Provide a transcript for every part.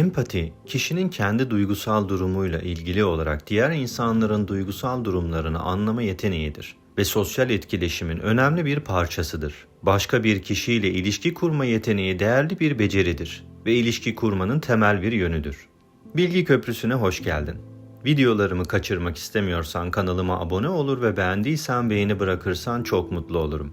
Empati, kişinin kendi duygusal durumuyla ilgili olarak diğer insanların duygusal durumlarını anlama yeteneğidir ve sosyal etkileşimin önemli bir parçasıdır. Başka bir kişiyle ilişki kurma yeteneği değerli bir beceridir ve ilişki kurmanın temel bir yönüdür. Bilgi Köprüsü'ne hoş geldin. Videolarımı kaçırmak istemiyorsan kanalıma abone olur ve beğendiysen beğeni bırakırsan çok mutlu olurum.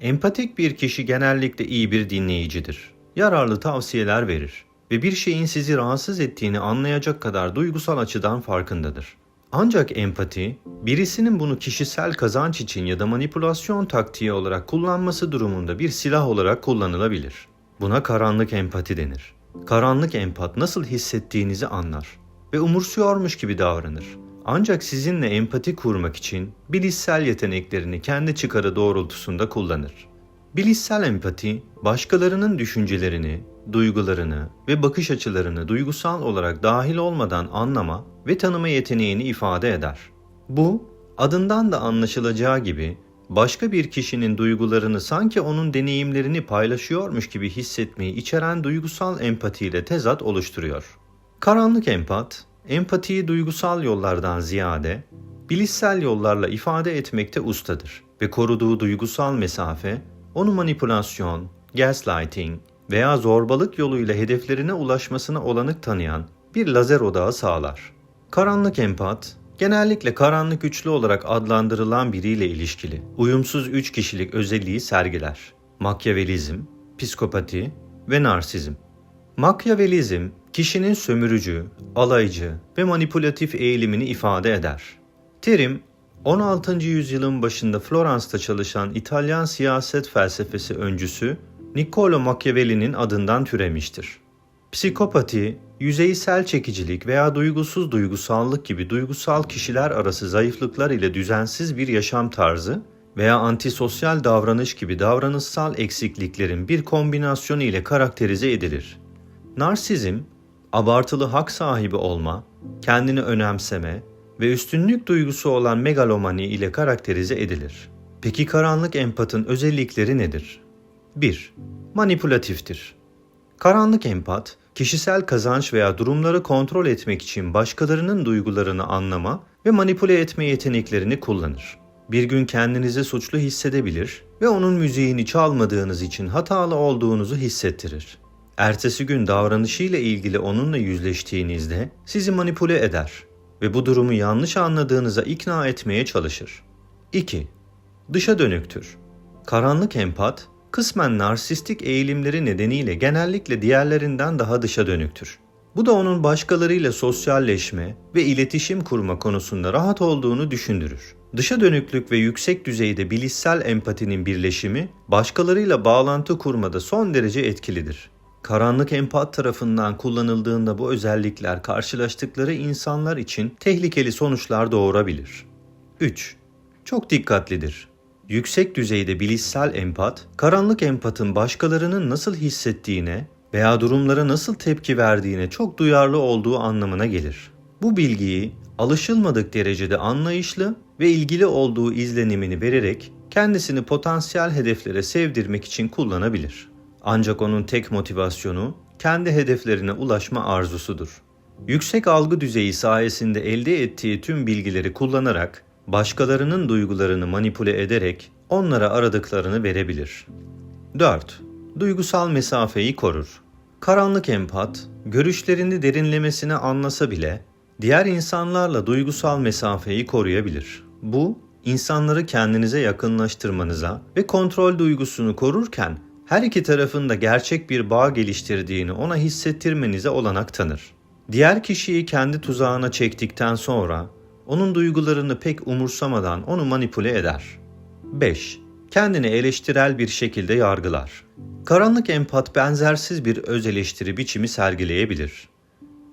Empatik bir kişi genellikle iyi bir dinleyicidir. Yararlı tavsiyeler verir ve bir şeyin sizi rahatsız ettiğini anlayacak kadar duygusal açıdan farkındadır. Ancak empati, birisinin bunu kişisel kazanç için ya da manipülasyon taktiği olarak kullanması durumunda bir silah olarak kullanılabilir. Buna karanlık empati denir. Karanlık empat nasıl hissettiğinizi anlar ve umursuyormuş gibi davranır. Ancak sizinle empati kurmak için bilişsel yeteneklerini kendi çıkarı doğrultusunda kullanır. Bilişsel empati, başkalarının düşüncelerini, duygularını ve bakış açılarını duygusal olarak dahil olmadan anlama ve tanıma yeteneğini ifade eder. Bu, adından da anlaşılacağı gibi başka bir kişinin duygularını sanki onun deneyimlerini paylaşıyormuş gibi hissetmeyi içeren duygusal empatiyle tezat oluşturuyor. Karanlık empat, empatiyi duygusal yollardan ziyade bilişsel yollarla ifade etmekte ustadır ve koruduğu duygusal mesafe onu manipülasyon, gaslighting veya zorbalık yoluyla hedeflerine ulaşmasına olanak tanıyan bir lazer odağı sağlar. Karanlık empat, genellikle karanlık üçlü olarak adlandırılan biriyle ilişkili, uyumsuz üç kişilik özelliği sergiler. Makyavelizm, psikopati ve narsizm. Makyavelizm, kişinin sömürücü, alaycı ve manipülatif eğilimini ifade eder. Terim, 16. yüzyılın başında Florans'ta çalışan İtalyan siyaset felsefesi öncüsü Niccolo Machiavelli'nin adından türemiştir. Psikopati, yüzeysel çekicilik veya duygusuz duygusallık gibi duygusal kişiler arası zayıflıklar ile düzensiz bir yaşam tarzı veya antisosyal davranış gibi davranışsal eksikliklerin bir kombinasyonu ile karakterize edilir. Narsizm, abartılı hak sahibi olma, kendini önemseme ve üstünlük duygusu olan megalomani ile karakterize edilir. Peki karanlık empatın özellikleri nedir? 1. Manipülatiftir. Karanlık empat, kişisel kazanç veya durumları kontrol etmek için başkalarının duygularını anlama ve manipüle etme yeteneklerini kullanır. Bir gün kendinizi suçlu hissedebilir ve onun müziğini çalmadığınız için hatalı olduğunuzu hissettirir. Ertesi gün davranışıyla ilgili onunla yüzleştiğinizde sizi manipüle eder ve bu durumu yanlış anladığınıza ikna etmeye çalışır. 2. Dışa dönüktür. Karanlık empat, kısmen narsistik eğilimleri nedeniyle genellikle diğerlerinden daha dışa dönüktür. Bu da onun başkalarıyla sosyalleşme ve iletişim kurma konusunda rahat olduğunu düşündürür. Dışa dönüklük ve yüksek düzeyde bilişsel empatinin birleşimi başkalarıyla bağlantı kurmada son derece etkilidir. Karanlık empat tarafından kullanıldığında bu özellikler karşılaştıkları insanlar için tehlikeli sonuçlar doğurabilir. 3. Çok dikkatlidir. Yüksek düzeyde bilişsel empat, karanlık empatın başkalarının nasıl hissettiğine veya durumlara nasıl tepki verdiğine çok duyarlı olduğu anlamına gelir. Bu bilgiyi alışılmadık derecede anlayışlı ve ilgili olduğu izlenimini vererek kendisini potansiyel hedeflere sevdirmek için kullanabilir. Ancak onun tek motivasyonu kendi hedeflerine ulaşma arzusudur. Yüksek algı düzeyi sayesinde elde ettiği tüm bilgileri kullanarak başkalarının duygularını manipüle ederek onlara aradıklarını verebilir. 4. Duygusal mesafeyi korur. Karanlık empat, görüşlerini derinlemesine anlasa bile diğer insanlarla duygusal mesafeyi koruyabilir. Bu, insanları kendinize yakınlaştırmanıza ve kontrol duygusunu korurken her iki tarafın da gerçek bir bağ geliştirdiğini ona hissettirmenize olanak tanır. Diğer kişiyi kendi tuzağına çektikten sonra onun duygularını pek umursamadan onu manipüle eder. 5. Kendini eleştirel bir şekilde yargılar. Karanlık empat benzersiz bir öz eleştiri biçimi sergileyebilir.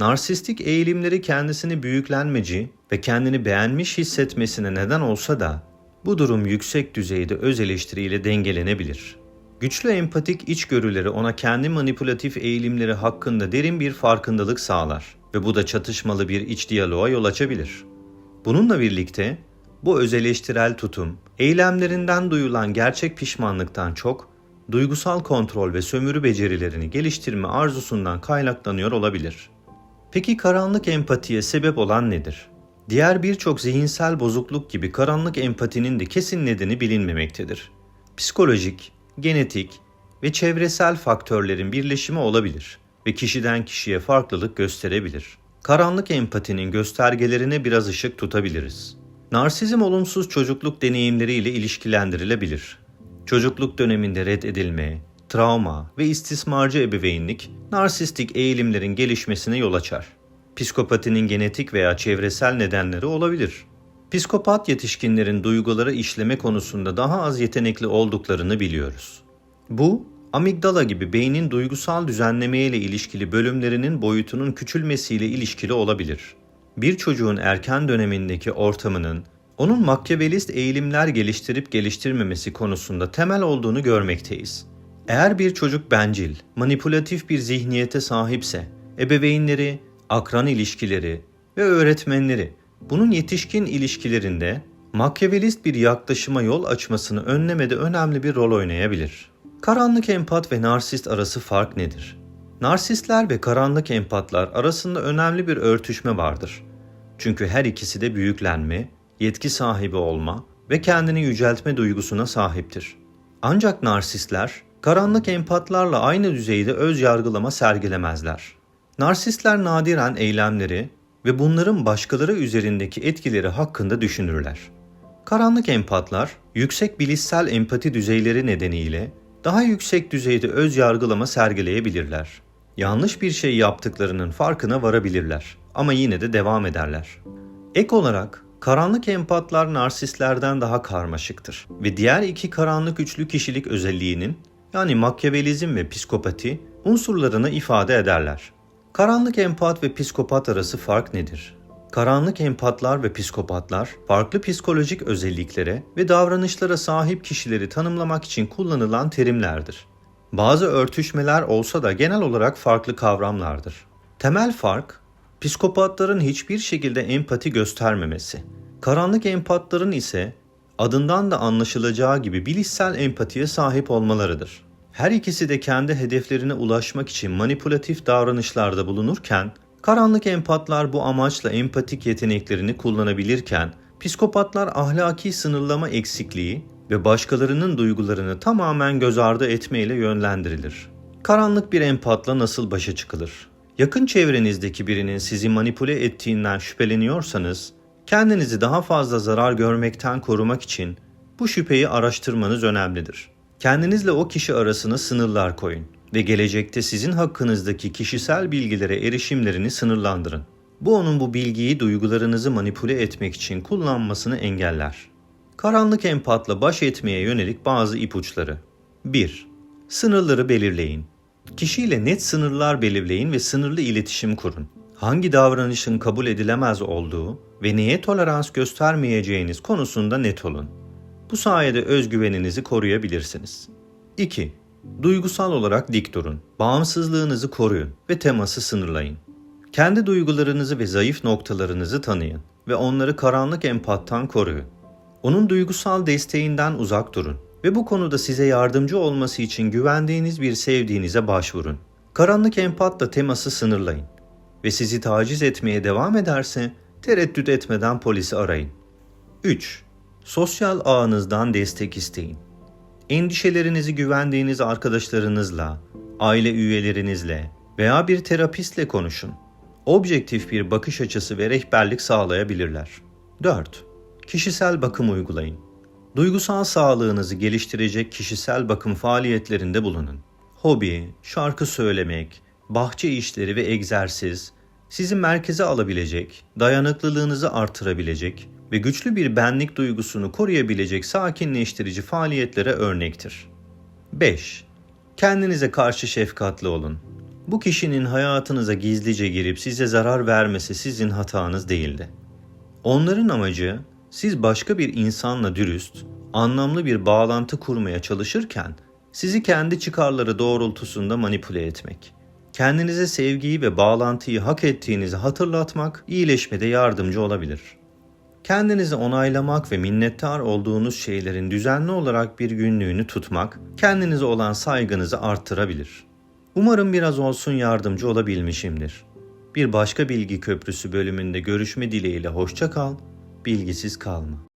Narsistik eğilimleri kendisini büyüklenmeci ve kendini beğenmiş hissetmesine neden olsa da bu durum yüksek düzeyde öz eleştiriyle dengelenebilir. Güçlü empatik içgörüleri ona kendi manipülatif eğilimleri hakkında derin bir farkındalık sağlar ve bu da çatışmalı bir iç diyaloğa yol açabilir. Bununla birlikte bu öz eleştirel tutum, eylemlerinden duyulan gerçek pişmanlıktan çok duygusal kontrol ve sömürü becerilerini geliştirme arzusundan kaynaklanıyor olabilir. Peki karanlık empatiye sebep olan nedir? Diğer birçok zihinsel bozukluk gibi karanlık empatinin de kesin nedeni bilinmemektedir. Psikolojik, genetik ve çevresel faktörlerin birleşimi olabilir ve kişiden kişiye farklılık gösterebilir. Karanlık empatinin göstergelerine biraz ışık tutabiliriz. Narsizm olumsuz çocukluk deneyimleriyle ilişkilendirilebilir. Çocukluk döneminde reddedilme, travma ve istismarcı ebeveynlik narsistik eğilimlerin gelişmesine yol açar. Psikopatinin genetik veya çevresel nedenleri olabilir. Psikopat yetişkinlerin duyguları işleme konusunda daha az yetenekli olduklarını biliyoruz. Bu, amigdala gibi beynin duygusal düzenlemeye ile ilişkili bölümlerinin boyutunun küçülmesiyle ilişkili olabilir. Bir çocuğun erken dönemindeki ortamının onun makyavelist eğilimler geliştirip geliştirmemesi konusunda temel olduğunu görmekteyiz. Eğer bir çocuk bencil, manipülatif bir zihniyete sahipse, ebeveynleri, akran ilişkileri ve öğretmenleri bunun yetişkin ilişkilerinde makyavelist bir yaklaşıma yol açmasını önlemede önemli bir rol oynayabilir. Karanlık empat ve narsist arası fark nedir? Narsistler ve karanlık empatlar arasında önemli bir örtüşme vardır. Çünkü her ikisi de büyüklenme, yetki sahibi olma ve kendini yüceltme duygusuna sahiptir. Ancak narsistler karanlık empatlarla aynı düzeyde öz yargılama sergilemezler. Narsistler nadiren eylemleri ve bunların başkaları üzerindeki etkileri hakkında düşünürler. Karanlık empatlar yüksek bilişsel empati düzeyleri nedeniyle daha yüksek düzeyde öz yargılama sergileyebilirler. Yanlış bir şey yaptıklarının farkına varabilirler ama yine de devam ederler. Ek olarak karanlık empatlar narsistlerden daha karmaşıktır ve diğer iki karanlık üçlü kişilik özelliğinin yani makyavelizm ve psikopati unsurlarını ifade ederler. Karanlık empat ve psikopat arası fark nedir? Karanlık empatlar ve psikopatlar farklı psikolojik özelliklere ve davranışlara sahip kişileri tanımlamak için kullanılan terimlerdir. Bazı örtüşmeler olsa da genel olarak farklı kavramlardır. Temel fark, psikopatların hiçbir şekilde empati göstermemesi, karanlık empatların ise adından da anlaşılacağı gibi bilişsel empatiye sahip olmalarıdır. Her ikisi de kendi hedeflerine ulaşmak için manipülatif davranışlarda bulunurken, karanlık empatlar bu amaçla empatik yeteneklerini kullanabilirken, psikopatlar ahlaki sınırlama eksikliği ve başkalarının duygularını tamamen göz ardı etmeyle yönlendirilir. Karanlık bir empatla nasıl başa çıkılır? Yakın çevrenizdeki birinin sizi manipüle ettiğinden şüpheleniyorsanız, kendinizi daha fazla zarar görmekten korumak için bu şüpheyi araştırmanız önemlidir. Kendinizle o kişi arasına sınırlar koyun ve gelecekte sizin hakkınızdaki kişisel bilgilere erişimlerini sınırlandırın. Bu onun bu bilgiyi duygularınızı manipüle etmek için kullanmasını engeller. Karanlık empatla baş etmeye yönelik bazı ipuçları. 1. Sınırları belirleyin. Kişiyle net sınırlar belirleyin ve sınırlı iletişim kurun. Hangi davranışın kabul edilemez olduğu ve neye tolerans göstermeyeceğiniz konusunda net olun. Bu sayede özgüveninizi koruyabilirsiniz. 2. Duygusal olarak dik durun. Bağımsızlığınızı koruyun ve teması sınırlayın. Kendi duygularınızı ve zayıf noktalarınızı tanıyın ve onları karanlık empattan koruyun. Onun duygusal desteğinden uzak durun ve bu konuda size yardımcı olması için güvendiğiniz bir sevdiğinize başvurun. Karanlık empatla teması sınırlayın ve sizi taciz etmeye devam ederse tereddüt etmeden polisi arayın. 3. Sosyal ağınızdan destek isteyin. Endişelerinizi güvendiğiniz arkadaşlarınızla, aile üyelerinizle veya bir terapistle konuşun. Objektif bir bakış açısı ve rehberlik sağlayabilirler. 4. Kişisel bakım uygulayın. Duygusal sağlığınızı geliştirecek kişisel bakım faaliyetlerinde bulunun. Hobi, şarkı söylemek, bahçe işleri ve egzersiz sizi merkeze alabilecek, dayanıklılığınızı artırabilecek ve güçlü bir benlik duygusunu koruyabilecek sakinleştirici faaliyetlere örnektir. 5. Kendinize karşı şefkatli olun. Bu kişinin hayatınıza gizlice girip size zarar vermesi sizin hatanız değildi. Onların amacı siz başka bir insanla dürüst, anlamlı bir bağlantı kurmaya çalışırken sizi kendi çıkarları doğrultusunda manipüle etmek. Kendinize sevgiyi ve bağlantıyı hak ettiğinizi hatırlatmak iyileşmede yardımcı olabilir. Kendinizi onaylamak ve minnettar olduğunuz şeylerin düzenli olarak bir günlüğünü tutmak, kendinize olan saygınızı arttırabilir. Umarım biraz olsun yardımcı olabilmişimdir. Bir başka bilgi köprüsü bölümünde görüşme dileğiyle hoşça kal, bilgisiz kalma.